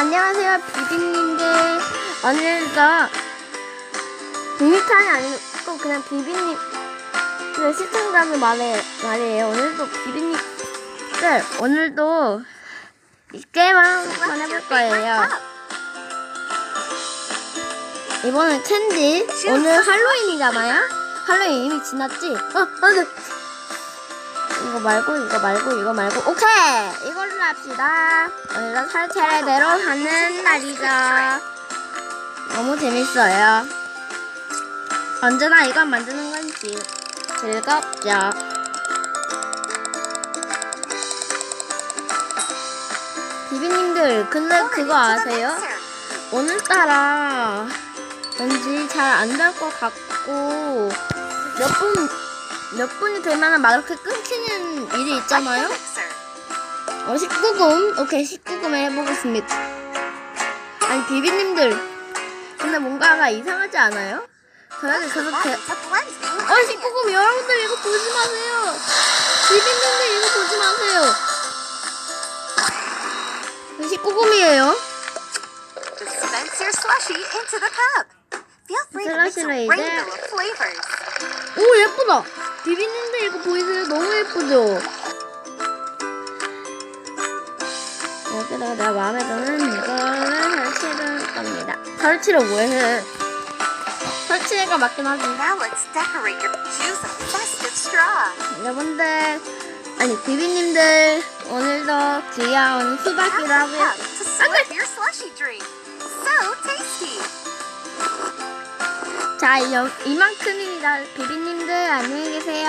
안녕하세요, 비비님들. 오늘도 비비탄이 아니고 그냥 비비님 그 시청자들 말에 말이에요. 오늘도 비비님들 오늘도 이 게임을 한번 해볼 거예요. 이번엔 캔디. 오늘 할로윈이잖아요. 할로윈 이미 지났지? 어, 안돼. 이거 말고 이거 말고 이거 말고. 오케이! 이걸로 합시다. 오늘은 설체대로 하는 날이죠. 너무 재밌어요. 언제나 이걸 만드는 건지 즐겁죠. 비비님들 근데 그거 아세요? 오늘따라 왠지 잘 안 될 것 같고 몇 분, 몇 분이 되면 막 이렇게 끊기는 일이 있잖아요? 어, 19금. 오케이, 19금 해보겠습니다. 아니, 비비님들. 근데 뭔가가 이상하지 않아요? 저녁에 그렇게. 어, 19금. 여러분들 이거 보지 마세요. 비비님들 이거 보지 마세요. 19금이에요. Dispense your slushy into the cup. Feel free to mix a 슬러시를 이제- rainbow of flavors. 오, 예쁘다. 비비님들 이거 보이세요? 너무 예쁘죠? 여기다가 내가 마음에 드는 이거를 설치를 겁니다. 설치를 왜 해? 설치가 맞긴 하지. 여러분들, 아니, 비비님들, 오늘도 귀여운 수박이라고. the 자, 여, 이만큼입니다. 비비님들, 안녕히 계세요.